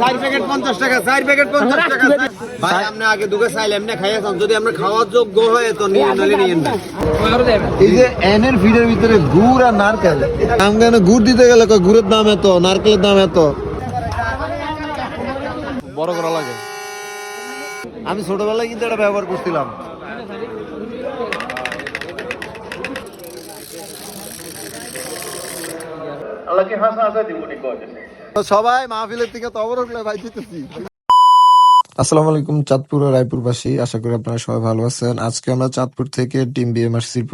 চার প্যাকেট পঞ্চাশ টাকা চার প্যাকেট পঞ্চাশ টাকা। ভাই আপনি আগে দুটো চাইলে এমনি খাইয়েছেন যদি আমরা খাওয়ার যোগ্য হয় তো নিয়ে নালে নিয়ে এই যে এনের ফিডের ভিতরে গুড় আর নারকেল দাম কেন গুড় দিতে গেলে গুড়ের দাম এত নারকেলের দাম এত? বড় করা লাগে। আমি ছোটবেলায় কিন্তু এটা ব্যবহার করছিলাম। তো সবাই মাহফিলের থেকে ভাই আসসালামু আলাইকুম, চাঁদপুর ও রায়পুরবাসী। আশা করি আপনারা সবাই ভালো আছেন। আজকে আমরা চাঁদপুর থেকে বিএমআরসির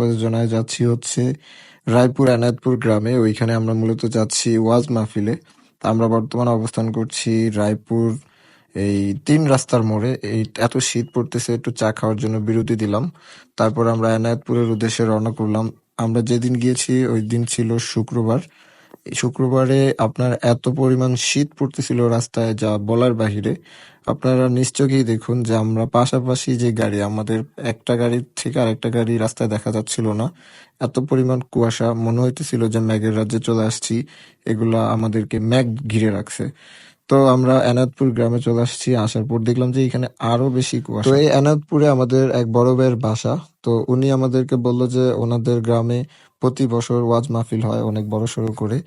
যাচ্ছি হচ্ছে রায়পুর এনায়তপুর গ্রামে। ওইখানে আমরা মূলত যাচ্ছি ওয়াজ মাহফিলে। আমরা বর্তমানে অবস্থান করছি রায়পুর এই তিন রাস্তার মোড়ে। এই এত শীত পড়তেছে, একটু চা খাওয়ার জন্য বিরতি দিলাম। তারপর আমরা এনায়তপুরের উদ্দেশ্যে রওনা করলাম। আমরা যেদিন গিয়েছি, ওই দিন ছিল শুক্রবার। শুক্রবারে আপনার এত পরিমাণ শীত পড়তেছিল রাস্তায় যা বলার বাহিরে, আপনারা নিশ্চয়ই দেখুন যে আমরা পাশাপাশি যে গাড়ি, আমাদের একটা গাড়ির থেকে আরেকটা গাড়ি রাস্তায় দেখা যাচ্ছিল না। এত পরিমাণ কুয়াশা, মনে হইতেছিল যে ম্যাগের রাজ্যে চলে আসছি, এগুলা আমাদেরকে ম্যাগ ঘিরে রাখছে। তো আমরা এনাদপুর গ্রামে চলে আসছি, আসার পর দেখলাম যে এখানে আরও বেশি কুয়াশা। তো এই এনাদপুরে আমাদের এক বড় ভাইয়ের বাসা, তো উনি আমাদেরকে বলল যে ওনাদের গ্রামে প্রতি বছর ওয়াজ মাহফিল হয় অনেক বড় সড়ো করে।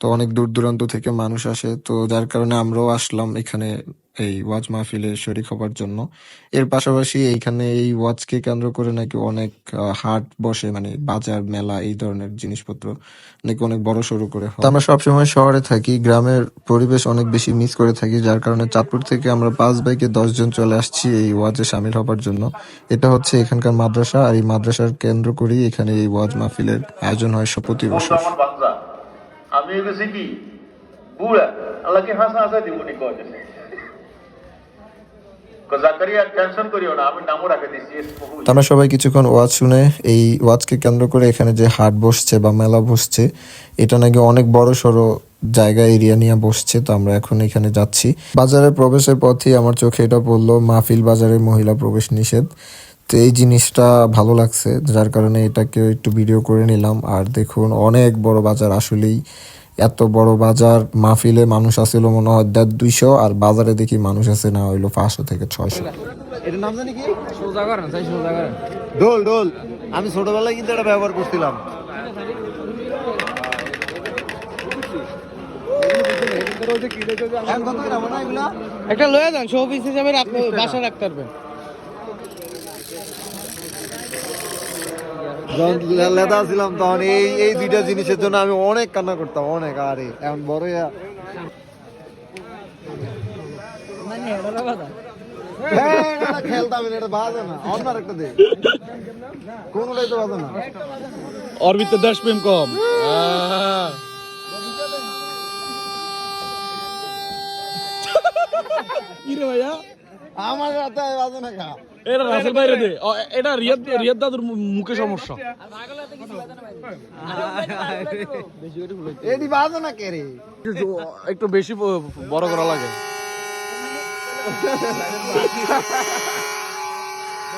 তো অনেক দূর দূরান্ত থেকে মানুষ আসে। তো যার কারণে আমরাও আসলাম এখানে এই ওয়াজ মাহফিলে শরিক হবার জন্য। এর পাশাপাশি এইখানে এই ওয়াজকে কেন্দ্র করে নাকি অনেক হাট বসে মানে বাজার মেলা এই ধরনের জিনিসপত্র নাকি অনেক বড় সড়ো করে হয়। তো আমরা সবসময় শহরে থাকি গ্রামের পরিবেশ অনেক বেশি মিস করে থাকি যার কারণে চাঁদপুর থেকে আমরা পাঁচ বাইকে দশ জন চলে আসছি এই ওয়াজে সামিল হবার জন্য। এটা হচ্ছে এখানকার মাদ্রাসা আর এই মাদ্রাসার কেন্দ্র করেই এখানে এই ওয়াজ মাহফিলের আয়োজন হয় প্রতি বছর। আমি কি বুড়া আল্লাহকে হাসা হাসা দিব নি কয়েছে জাকারিয়া টেনশন করিও না আমি নামও রাখে দিচ্ছি তো আমরা সবাই কিছুক্ষণ ওয়াজ শুনে এই ওয়াজকে কেন্দ্র করে এখানে যে হাট বসছে বা মেলা বসছে, এটা নাকি অনেক বড় সড়ো জায়গা, এরিয়া নিয়ে বসছে, তো আমরা এখন এখানে যাচ্ছি। বাজারে প্রবেশের পথেই আমার চোখে এটা পড়ল, মাহফিল বাজারে মহিলা প্রবেশ নিষেধ। তো এই জিনিসটা ভালো লাগছে, যার কারণে এটাকে একটু ভিডিও করে নিলাম। আর দেখুন, অনেক বড় বাজার আসলেই এত বড় বাজার মাহফিলে মানুষ আসছিল মনে হয় দেড় দুইশো আর বাজারে দেখি মানুষ আছে না হইল পাঁচশো থেকে ছয়শো। ডোল ডোল আমি ছোটবেলায় কিন্তু এটা ব্যবহার করছিলাম? একটা লয়ে যান শো পিস হিসাবে বাসা রাখতে পারবেন। যখন লেদা ছিলাম তখন এই এই দুইটা জিনিসের জন্য আমি অনেক কান্না করতাম অনেক আরে এখন বড় হইয়া হ্যাঁ, এটা খেলতাম না, এটা বাজে না। অন্য একটা দে কোনটাই তো বাজে না। অরবিতে দেশপ্রেম কম। কি রে ভাইয়া আমার রাতে বাজে না এটা রাসেল বাইরে দে এটা রিয়াদ রিয়াদ দাদুর মুখে সমস্যা এডি বাজে না কে রে একটু বেশি বড় করা লাগে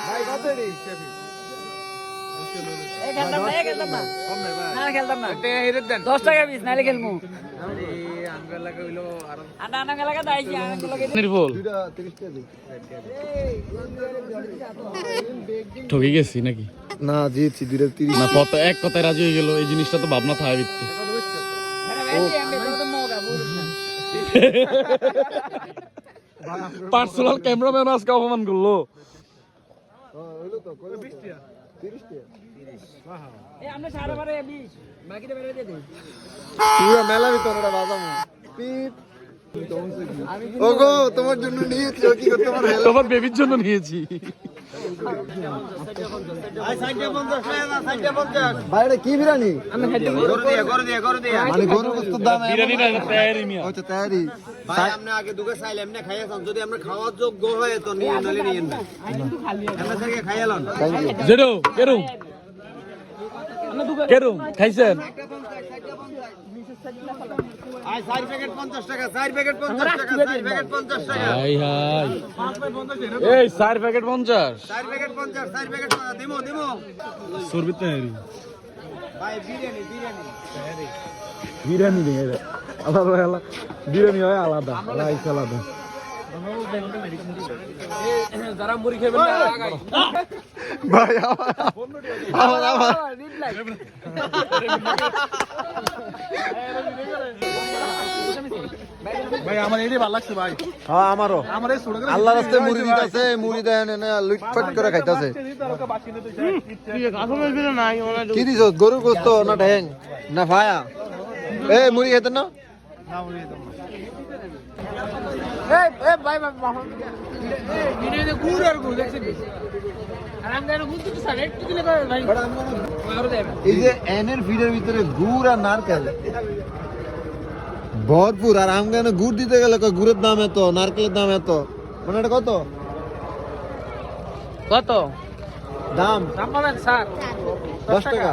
ভাই কত রে খেলতাম না, খেলতাম না। না, খেলতাম না। দশ টাকা পিস নাইলে খেলব আনা আনা খেলা কথা আইছি আনা খেলা নির্ভুল দুইটা 30 টাকা দিই ঠকে গেছি নাকি? না দিয়েছি দুইটা 30 না কত এক কথায় রাজি হয়ে গেল এই জিনিসটা তো ভাবনা থাকে ভিত্তি পার্সোনাল ক্যামেরাম্যান আজকে অপমান করল। হইল তো কত 20 টাকা 30 টাকা এই আমরা সাড়ে বারো বিশ বাকিটা বেরোয় দিয়ে দিই পুরো মেলা ভিতরে বাজামো পিপ ওগো তোমার জন্য নিয়েছি ও কি করতে পারে তোমার বেবির জন্য নিয়েছি। বাইরে কি বিরিয়ানি? মানে গরুর গোস্তের দাম বিরিয়ানি না তৈরি মিয়া। হচ্ছে তৈরি ভাই আপনি আগে দুগে চাইলে এমনি খাইয়েছেন যদি আমরা খাওয়ার যোগ্য হয় তো নিয়ে নালে নিয়ে নেন এমনি থেকে খাইয়ালন জেরো কেরুম কেরুম খাইছেন? আই 4 প্যাকেট 50 টাকা 4 প্যাকেট 50 টাকা 4 প্যাকেট 50 টাকা। হাই হাই। এই চার প্যাকেট পঞ্চাশ। 4 প্যাকেট 50 4 প্যাকেট দিমো দিমো। সুরবিত তৈরি ভাই বিরিয়ানি হয় আলাদা রাইস আলাদা। যারা মুড়ি খাবেন না ভাই আমার আমার ভাই আমার এটাই ভালো লাগছে ভাই। হ্যাঁ আমারও। আমার এই ছোট আল্লাহ রাস্তায় মুড়ি দিতেছে মুড়ি দেন এনে লুটফাট করে খাইতেছে। কি দিছ? গরুর গোস্ত না ঢ্যাং? না ভায়া? এ মুড়ি খেতে না? এই এই ভাই ভাই এই যে এনের ভিতরে গুড় আর নারকেল। ভরপুর আর আম গুড় দিতে গেলে কয় গুড়ের দাম এত নারকেলের দাম এত? মানে এটা কত? কত? দাম? দাম স্যার। দশ টাকা।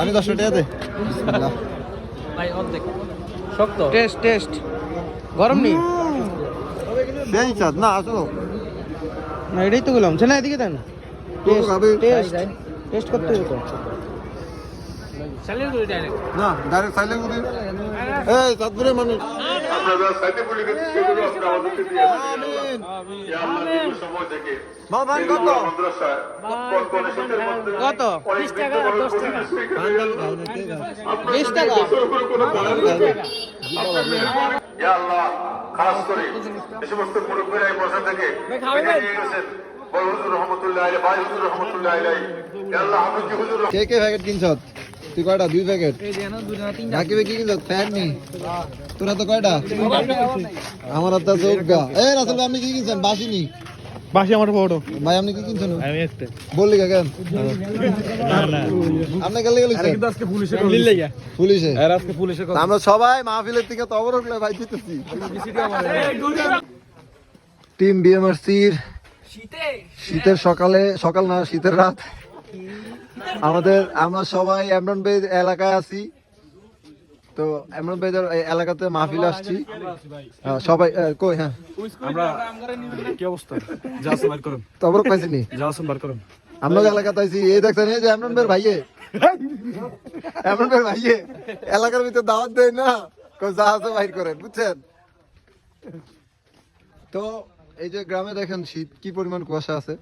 আমি দশ টাকা দে ভাই অর্ধেক। শক্ত। Taste taste. গরম নেই? চাঁদ না আসো না এটাই তো বললাম ছেলে এদিকে দেন টেস্ট টেস্ট করতে হবে তো না ডাইরেক্ট সাইলেন্ট করে এই চাঁদপুরের মানুষ আপনারা সাইডে গেছি সেগুলো আপনারা আমাদেরকে দিয়ে আমিন ইয়া আল্লাহ সময় থেকে মা কত মধ্যে টাকা, টাকা। টাকা কোনো বলার আল্লাহ, খাস করে। এই সমস্ত মুরব্বীরা এই বসা থেকে নিয়ে গেছেন। বড় হুজুর রহমতুল্লাহ আলাই ভাই হুজুর রহমতুল্লাহ আলাই আল্লাহ আমি হুজুর কে কে প্যাকেট কিনছ তুই কয়টা? দুই প্যাকেট বাকি তোরা তো কয়টা? আমার তো চোখ গা এ রাসেল আপনি কি কিনছেন? বাসিনি বাসি আমার ফটো ভাই আপনি কি কিনছেন? আমি একটা। বললি কা কেন? আপনি গেলে গেলে কিন্তু আজকে পুলিশে লিলে গিয়া পুলিশে? আর আজকে পুলিশে আমরা সবাই মাহফিলের থেকে তো অবরোধ ভাই জিতেছি। টিম বিএমআরসির শীতে শীতের সকালে সকাল না শীতের রাত। আমাদের আমরা সবাই এমরান ভাই এলাকায় আছি। তো এমরান ভাইদের এই এলাকাতে মাহফিল আসছি। সবাই কই হ্যাঁ। আমরা কি অবস্থা? যা বার করুন। তো অবরোধ পাইছিনি? যা বার করুন। আমরা যে এলাকাতে এই দেখছেন এই যে এমরান ভাইয়ের ভাইয়ে। এমরান ভাইয়ের ভাইয়ে। এলাকার ভিতরে দাওয়াত দেয় না। কই যা আছে বাইর করেন বুঝছেন? তো এই যে গ্রামে দেখেন শীত কি পরিমাণ কুয়াশা আছে।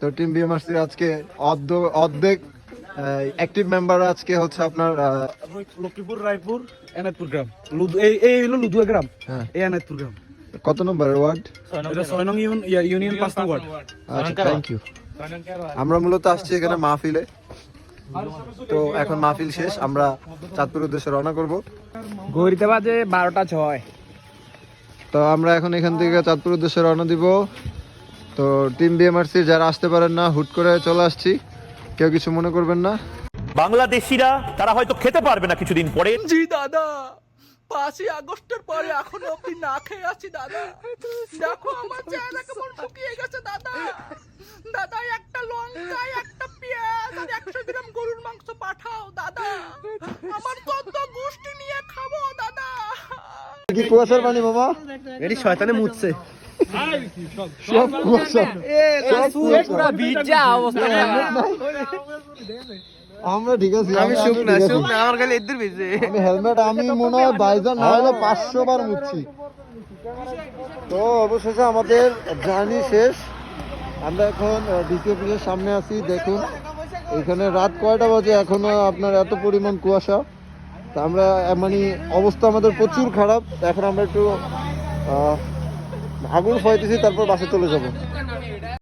তো টিম বিএমআরসি আজকে অর্ধ- অর্ধেক অ্যাক্টিভ মেম্বার আজকে হচ্ছে আপনার লক্ষ্মীপুর রায়পুর এনায়তপুর গ্রাম। এই এই হলো লুধুয়া গ্রাম। হ্যাঁ। এই এনায়তপুর গ্রাম। কত নম্বরের ওয়ার্ড? এটা ছয় নং ইউনিয়ন পাঁচ নং ওয়ার্ড। আচ্ছা থ্যাংক ইউ আমরা মূলত আসছি এখানে মাহফিলে। তো এখন মাহফিল শেষ আমরা চাঁদপুর উদ্দেশ্যে রওনা করব। ঘড়িতে বাজে বারোটা ছয়। তো আমরা এখন এখান থেকে চাঁদপুর উদ্দেশ্যে রওনা দিব। তো টিম বিএমআরসি যারা আসতে পারেন না হুট করে চলে আসছি। কেউ কিছু মনে করবেন না? বাংলাদেশিরা তারা হয়তো খেতে পারবে না কিছুদিন পরে। জি দাদা। পাঁচই আগস্টের পরে এখনও অব্দি না খেয়ে আছি দাদা। দেখো আমার চেহারা কেমন শুকিয়ে গেছে দাদা। দাদা একটা লঙ্কা একটা পেঁয়াজ আর একশো গ্রাম গরুর মাংস পাঠাও দাদা। আমার তত গোষ্ঠী নিয়ে খাব দাদা। কি কুয়াশার পানি মামা? এটি শয়তানে মুতছে সব কুয়াশা আমরা ঠিক আছি আমি শুকনা। শুকনা আমার খালি এদের ভিজে আমি হেলমেট আমি মনে হয় বাইজন না হলে পাঁচশো বার মুচ্ছি তো অবশেষে আমাদের জার্নি শেষ আমরা এখন ডিসি অফিসের সামনে আছি দেখুন এখানে রাত কয়টা বাজে এখনও আপনার এত পরিমাণ কুয়াশা তা আমরা মানে অবস্থা আমাদের প্রচুর খারাপ এখন আমরা একটু আগুন ফাইতেছি তারপর বাসে চলে যাব।